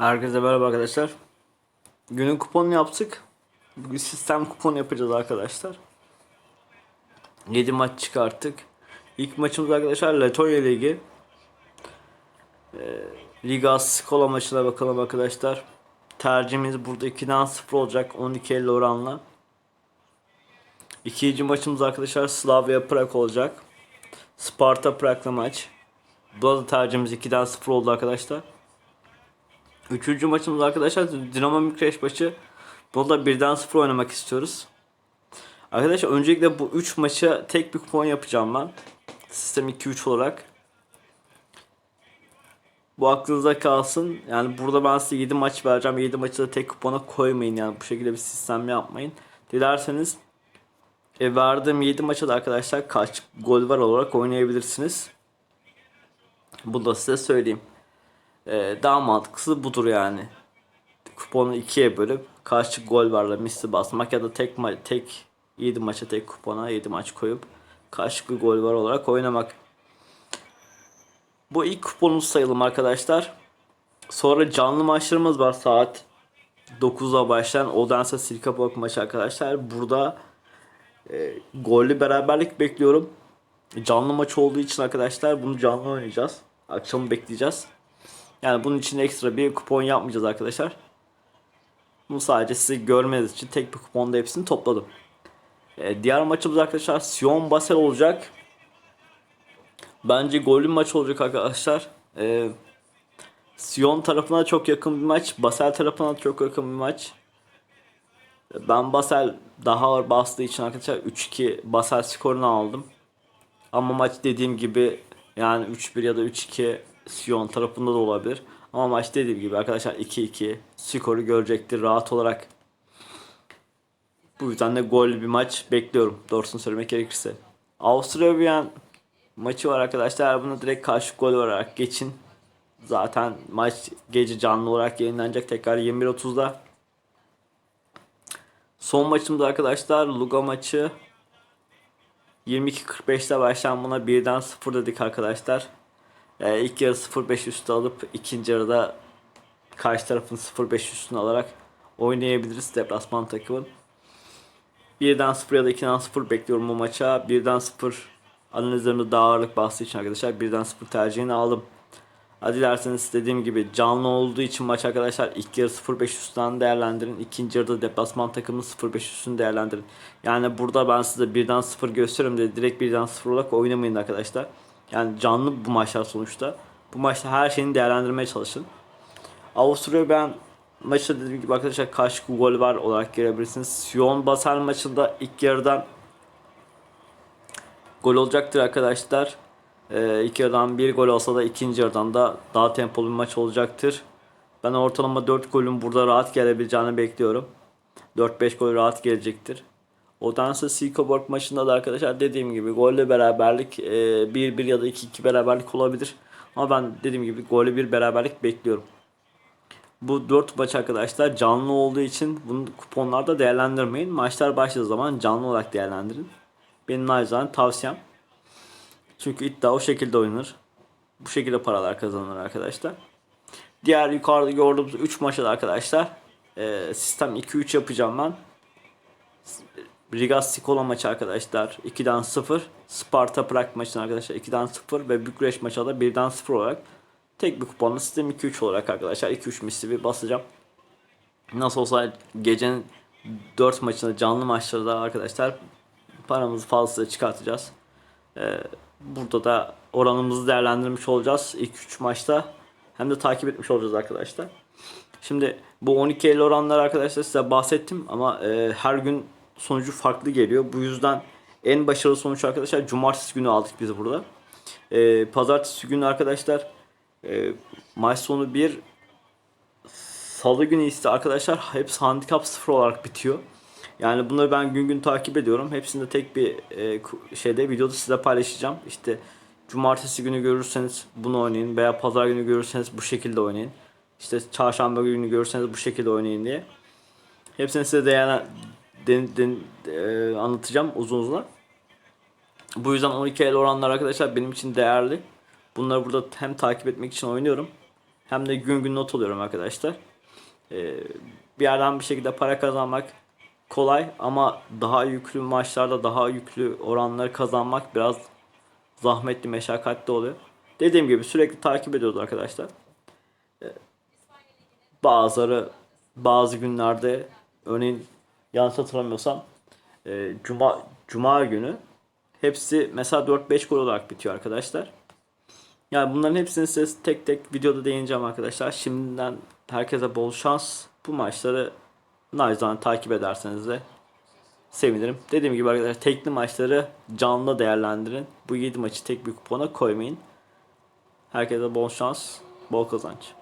Herkese merhaba arkadaşlar. Günün kuponunu yaptık. Bugün sistem kuponu yapacağız arkadaşlar. 7 maç çıkarttık. İlk maçımız arkadaşlar Letonya Ligi. Ee, Liga Skola maçına bakalım arkadaşlar. Tercihimiz burada 2'den 0 olacak 12.50 oranla. İkinci maçımız arkadaşlar Slavia Prag olacak. Sparta Prag'la maç. Burada da tercihimiz 2'den 0 oldu arkadaşlar. Üçüncü maçımız arkadaşlar Dinamo Mükreş maçı. Burada birden sıfır oynamak istiyoruz. Arkadaşlar öncelikle bu 3 maça tek bir kupon yapacağım ben. Sistem 2-3 olarak. Bu aklınıza kalsın. Yani burada ben size 7 maç vereceğim. 7 maçı da tek kupona koymayın. Yani bu şekilde bir sistem yapmayın. Dilerseniz e, verdiğim 7 maça da arkadaşlar kaç gol var olarak oynayabilirsiniz. Bunu da size söyleyeyim. Ee, daha mantıklısı budur yani. Kuponu ikiye bölüp karşı gol varla misli basmak ya da tek ma tek 7 maça tek kupona 7 maç koyup karşılıklı gol var olarak oynamak. Bu ilk kuponumuz sayalım arkadaşlar. Sonra canlı maçlarımız var saat 9'da başlayan Odense Silkeborg maçı arkadaşlar. Burada e, gollü beraberlik bekliyorum. Canlı maç olduğu için arkadaşlar bunu canlı oynayacağız. Akşamı bekleyeceğiz. Yani bunun için ekstra bir kupon yapmayacağız arkadaşlar. Bunu sadece sizi görmeniz için tek bir kuponda hepsini topladım. Ee, diğer maçımız arkadaşlar Sion Basel olacak. Bence gollü maç olacak arkadaşlar. Ee, Sion tarafına çok yakın bir maç. Basel tarafına çok yakın bir maç. Ben Basel daha ağır bastığı için arkadaşlar 3-2 Basel skorunu aldım. Ama maç dediğim gibi yani 3-1 ya da 3-2 Sion tarafında da olabilir. Ama maç dediğim gibi arkadaşlar 2-2 skoru görecektir rahat olarak. Bu yüzden de gol bir maç bekliyorum. Doğrusunu söylemek gerekirse. Avusturya maçı var arkadaşlar. Bunu direkt karşı gol olarak geçin. Zaten maç gece canlı olarak yayınlanacak tekrar 21.30'da. Son maçımız arkadaşlar Luga maçı. 22.45'te başlayan buna birden 0 dedik arkadaşlar. İlk yarı 0-5 üstü alıp ikinci yarıda karşı tarafın 0-5 üstünü alarak oynayabiliriz deplasman takımın. 1'den 0 ya da 2'den 0 bekliyorum bu maça. 1'den 0 analizlerimde daha ağırlık bastığı için arkadaşlar 1'den 0 tercihini aldım. Hadi dilerseniz dediğim gibi canlı olduğu için maç arkadaşlar ilk yarı 0-5 üstten değerlendirin. İkinci yarıda deplasman takımı 0-5 üstünü değerlendirin. Yani burada ben size birden 0 gösteriyorum de direkt birden 0 olarak oynamayın arkadaşlar. Yani canlı bu maçlar sonuçta. Bu maçta her şeyini değerlendirmeye çalışın. Avusturya ben maçta dediğim gibi arkadaşlar kaç gol var olarak görebilirsiniz. Sion Basel maçında ilk yarıdan gol olacaktır arkadaşlar. Ee, ilk yarıdan bir gol olsa da ikinci yarıdan da daha tempolu bir maç olacaktır. Ben ortalama 4 golün burada rahat gelebileceğini bekliyorum. 4-5 gol rahat gelecektir. Odense Silkeborg maçında da arkadaşlar dediğim gibi golle beraberlik 1-1 ya da 2-2 beraberlik olabilir. Ama ben dediğim gibi golle bir beraberlik bekliyorum. Bu 4 maç arkadaşlar canlı olduğu için bunu kuponlarda değerlendirmeyin. Maçlar başladığı zaman canlı olarak değerlendirin. Benim naçizane tavsiyem. Çünkü iddia o şekilde oynanır. Bu şekilde paralar kazanılır arkadaşlar. Diğer yukarıda gördüğümüz 3 maçta da arkadaşlar e, sistem 2-3 yapacağım ben. Riga Sikola maçı arkadaşlar 2'den 0. Sparta Prag maçı arkadaşlar 2'den 0 ve Bükreş maçı da 1'den 0 olarak tek bir kuponla sistem 2-3 olarak arkadaşlar 2-3 misli bir basacağım. Nasıl olsa gecenin 4 maçında canlı maçları da arkadaşlar paramızı fazlasıyla çıkartacağız. Ee, burada da oranımızı değerlendirmiş olacağız ilk 3 maçta. Hem de takip etmiş olacağız arkadaşlar. Şimdi bu 12.50 oranlar arkadaşlar size bahsettim ama e, her gün sonucu farklı geliyor. Bu yüzden en başarılı sonuç arkadaşlar cumartesi günü aldık biz burada. E, pazartesi günü arkadaşlar e, maç sonu bir salı günü ise arkadaşlar hepsi handikap 0 olarak bitiyor. Yani bunları ben gün gün takip ediyorum. Hepsinde tek bir e, şeyde videoda size paylaşacağım. İşte cumartesi günü görürseniz bunu oynayın veya pazar günü görürseniz bu şekilde oynayın. İşte çarşamba günü görürseniz bu şekilde oynayın diye. Hepsini size değer, den, den, e, anlatacağım uzun uzun. Bu yüzden 12 el oranlar arkadaşlar benim için değerli. Bunları burada hem takip etmek için oynuyorum hem de gün gün not alıyorum arkadaşlar. Ee, bir yerden bir şekilde para kazanmak kolay ama daha yüklü maçlarda daha yüklü oranları kazanmak biraz zahmetli, meşakkatli oluyor. Dediğim gibi sürekli takip ediyoruz arkadaşlar. Ee, bazıları bazı günlerde örneğin yanlış hatırlamıyorsam e, cuma cuma günü hepsi mesela 4-5 gol olarak bitiyor arkadaşlar. Yani bunların hepsini size tek tek videoda değineceğim arkadaşlar. Şimdiden herkese bol şans. Bu maçları nacizane takip ederseniz de sevinirim. Dediğim gibi arkadaşlar tekli maçları canlı değerlendirin. Bu 7 maçı tek bir kupona koymayın. Herkese bol şans, bol kazanç.